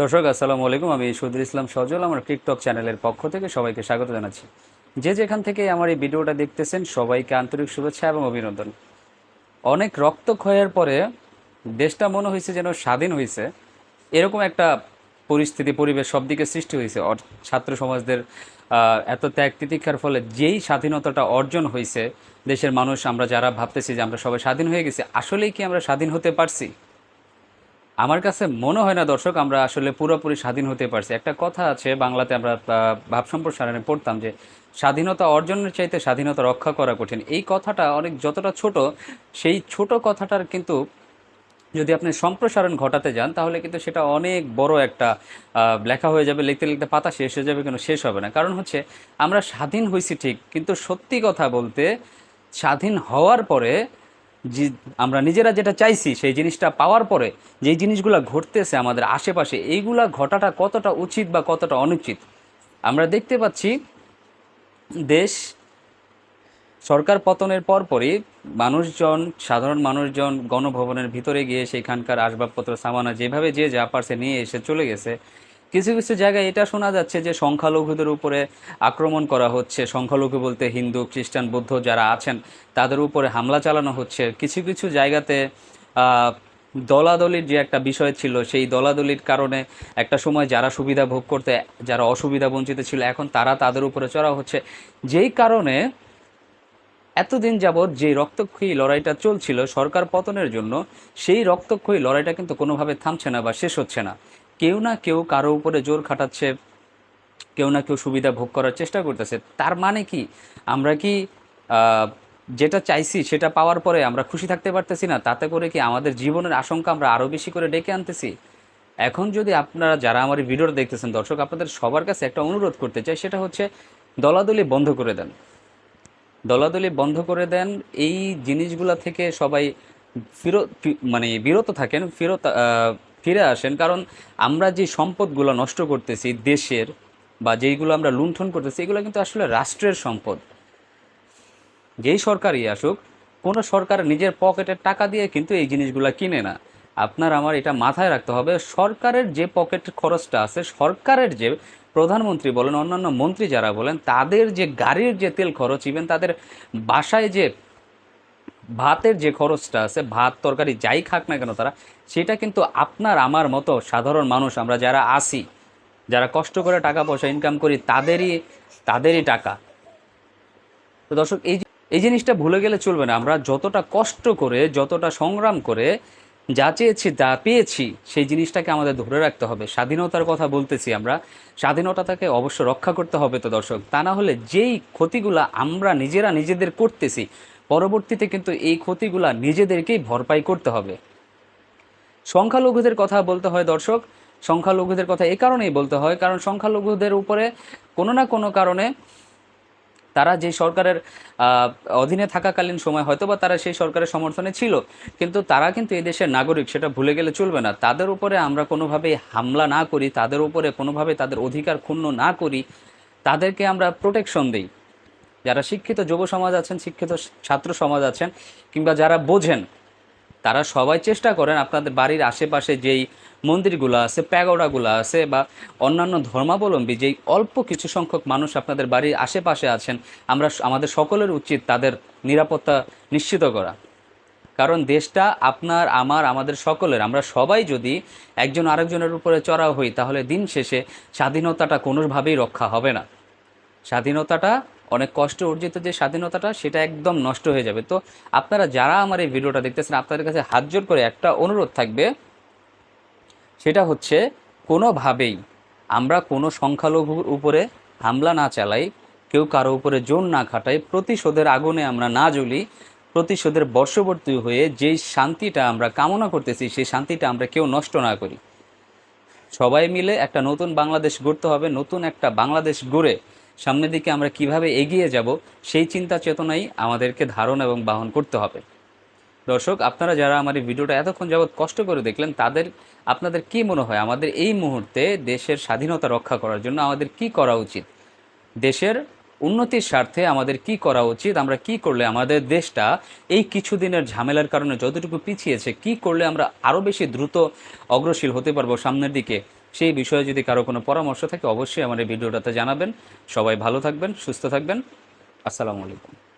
দর্শক, আসসালামু আলাইকুম। আমি সুদুল ইসলাম সজল, আমার টিকটক চ্যানেলের পক্ষ থেকে সবাইকে স্বাগত জানাচ্ছি। যে যেখান থেকে আমার এই ভিডিওটা দেখতেছেন, সবাইকে আন্তরিক শুভেচ্ছা এবং অভিনন্দন। অনেক রক্তক্ষয়ের পরে দেশটা মনে হয়েছে যেন স্বাধীন হয়েছে। এরকম একটা পরিস্থিতি, পরিবেশ সব দিকে সৃষ্টি হয়েছে। ছাত্র সমাজদের এত ত্যাগ তিতিক্ষার ফলে যেই স্বাধীনতাটা অর্জন হয়েছে, দেশের মানুষ, আমরা যারা ভাবতেছি যে আমরা সবাই স্বাধীন হয়ে গেছি, আসলেই কি আমরা স্বাধীন হতে পারছি? আমার কাছে মনে হয় না দর্শক, আমরা আসলে পুরোপুরি স্বাধীন হতে পারছি। একটা কথা আছে, বাংলাতে আমরা ভাব সম্প্রসারণে পড়তাম যে, স্বাধীনতা অর্জনের চাইতে স্বাধীনতা রক্ষা করা কঠিন। এই কথাটা অনেক যতটা ছোট, সেই ছোট কথাটার কিন্তু যদি আপনি সম্প্রসারণ ঘটাতে যান, তাহলে কিন্তু সেটা অনেক বড় একটা লেখা হয়ে যাবে, লিখতে লিখতে পাতা শেষ হয়ে যাবে কিন্তু শেষ হবে না। কারণ হচ্ছে, আমরা স্বাধীন হয়েছি ঠিক, কিন্তু সত্যি কথা বলতে, স্বাধীন হওয়ার পরে যে আমরা নিজেরা যেটা চাইছি, সেই জিনিসটা পাওয়ার পরে যেই জিনিসগুলো ঘটতেছে আমাদের আশেপাশে, এইগুলা ঘটাটা কতটা উচিত বা কতটা অনুচিত? আমরা দেখতে পাচ্ছি দেশ, সরকার পতনের পরপরই মানুষজন, সাধারণ মানুষজন গণভবনের ভিতরে গিয়ে সেখানকার আসবাবপত্র, সামানা যেভাবে যে যা পারছে নিয়ে এসে চলে গেছে। কিছু কিছু জায়গায় এটা শোনা যাচ্ছে যে সংখ্যালঘুদের উপরে আক্রমণ করা হচ্ছে। সংখ্যালঘু বলতে হিন্দু, খ্রিস্টান, বৌদ্ধ যারা আছেন, তাদের উপরে হামলা চালানো হচ্ছে। কিছু কিছু জায়গাতে দলাদলির যে একটা বিষয় ছিল, সেই দলাদলির কারণে একটা সময় যারা সুবিধা ভোগ করতে, যারা অসুবিধা বঞ্চিত ছিল, এখন তারা তাদের উপরে চড়া হচ্ছে। যেই কারণে এতদিন যাবৎ যে রক্তক্ষয়ী লড়াইটা চলছিল সরকার পতনের জন্য, সেই রক্তক্ষয়ী লড়াইটা কিন্তু কোনোভাবে থামছে না বা শেষ হচ্ছে না। কেউ না কেউ কারও উপরে জোর খাটাচ্ছে, কেউ না কেউ সুবিধা ভোগ করার চেষ্টা করতেছে। তার মানে কি? আমরা কি যেটা চাইছি সেটা পাওয়ার পরে আমরা খুশি থাকতে পারতেছি না? তাতে করে কি আমাদের জীবনের আশঙ্কা আমরা আরও বেশি করে ডেকে আনতেছি? এখন যদি আপনারা যারা আমার ভিডিওটা দেখতেছেন, দর্শক, আপনাদের সবার কাছে একটা অনুরোধ করতে চাই, সেটা হচ্ছে দলাদলি বন্ধ করে দেন। দলাদলি বন্ধ করে দেন, এই জিনিসগুলা থেকে সবাই ফিরত মানে বিরত থাকেন, ফেরত ফিরে আসেন, কারণ আমরা যে সম্পদগুলো নষ্ট করতেছি দেশের বা যেইগুলো আমরা লুণ্ঠন করতেছি, এগুলো কিন্তু আসলে রাষ্ট্রের সম্পদ। যেই সরকারই আসুক, কোনো সরকার নিজের পকেটের টাকা দিয়ে কিন্তু এই জিনিসগুলো কিনে না। আপনার আমার এটা মাথায় রাখতে হবে, সরকারের যে পকেট খরচটা আছে, সরকারের যে প্রধানমন্ত্রী বলেন, অন্যান্য মন্ত্রী যারা বলেন, তাদের যে গাড়ির যে তেল খরচ ইভেন তাদের বাসায় যে ভাতের যে খরচটা আছে, ভাত, তরকারি যাই খাক না কেন তারা, সেটা কিন্তু আপনার, আমার মতো সাধারণ মানুষ আমরা যারা আসি যারা কষ্ট করে টাকা পয়সা ইনকাম করি, তাদেরই তাদেরই টাকা। তো দর্শক, এই এই জিনিসটা ভুলে গেলে চলবে না। আমরা যতটা কষ্ট করে, যতটা সংগ্রাম করে যা চেয়েছি যা পেয়েছি, সেই জিনিসটাকে আমাদের ধরে রাখতে হবে। স্বাধীনতার কথা বলতেছি আমরা। স্বাধীনতাটাকে অবশ্য রক্ষা করতে হবে তো দর্শক। তা না হলে যেই ক্ষতিগুলা আমরা নিজেরা নিজেদের করতেছি পরবর্তীতে কিন্তু এই ক্ষতিগুলা নিজেদেরকেই ভরপাই করতে হবে। সংখ্যালঘুদের কথা বলতে হয় দর্শক, সংখ্যালঘুদের কথা এই কারণেই বলতে হয়, কারণ সংখ্যালঘুদের উপরে কোনো না কোনো কারণে তারা যে সরকারের অধীনে থাকাকালীন সময় হয়তো বা তারা সেই সরকারের সমর্থনে ছিল, কিন্তু তারা কিন্তু এই দেশের নাগরিক, সেটা ভুলে গেলে চলবে না। তাদের উপরে আমরা কোনোভাবেই হামলা না করি, তাদের উপরে কোনোভাবে তাদের অধিকার ক্ষুণ্ণ না করি, তাদেরকে আমরা প্রোটেকশন দিই। যারা শিক্ষিত, যুব সমাজ আছেন, শিক্ষিত ছাত্র সমাজ আছেন, কিংবা যারা বোঝেন, তারা সবাই চেষ্টা করেন আপনাদের বাড়ির আশেপাশে যেই মন্দিরগুলো আছে, প্যাগোডাগুলো আছে, বা অন্যান্য ধর্মাবলম্বী যেই অল্প কিছু সংখ্যক মানুষ আপনাদের বাড়ির আশেপাশে আছেন, আমরা আমাদের সকলের উচিত তাদের নিরাপত্তা নিশ্চিত করা। কারণ দেশটা আপনার, আমার, আমাদের সকলের, আমরা সবাই যদি একজন আরেকজনের উপরে চড়া হই, তাহলে দিন শেষে স্বাধীনতাটা কোনোভাবেই রক্ষা হবে না। স্বাধীনতাটা অনেক কষ্ট অর্জিত যে স্বাধীনতাটা, সেটা একদম নষ্ট হয়ে যাবে। তো আপনারা যারা আমার এই ভিডিওটা দেখতেছেন, আপনাদের কাছে হাত জোর করে একটা অনুরোধ থাকবে। সেটা হচ্ছে, কোনোভাবেই আমরা কোনো সংখ্যালঘুর উপরে হামলা না চালাই, কেউ কারও উপরে জোর না খাটাই, প্রতিশোধের আগুনে আমরা না জ্বলি, প্রতিশোধের বর্ষবর্তী হয়ে যেই শান্তিটা আমরা কামনা করতেছি, সেই শান্তিটা আমরা কেউ নষ্ট না করি। সবাই মিলে একটা নতুন বাংলাদেশ গড়তে হবে, নতুন একটা বাংলাদেশ গড়ে সামনের দিকে আমরা কীভাবে এগিয়ে যাব, সেই চিন্তা চেতনাই আমাদেরকে ধারণ এবং বাহন করতে হবে। দর্শক, আপনারা যারা আমার এই ভিডিওটা এতক্ষণ যাবৎ কষ্ট করে দেখলেন, তাদের, আপনাদের কি মনে হয়, আমাদের এই মুহূর্তে দেশের স্বাধীনতা রক্ষা করার জন্য আমাদের কি করা উচিত? দেশের উন্নতির স্বার্থে আমাদের কি করা উচিত? আমরা কি করলে আমাদের দেশটা এই কিছুদিনের ঝামেলার কারণে যতটুকু পিছিয়েছে, কি করলে আমরা আরও বেশি দ্রুত অগ্রসীল হতে পারব সামনের দিকে? সেই বিষয়ে যদি কারও কোনো পরামর্শ থাকে, অবশ্যই আমার এই ভিডিওটাতে জানাবেন। সবাই ভালো থাকবেন, সুস্থ থাকবেন। আসসালামু আলাইকুম।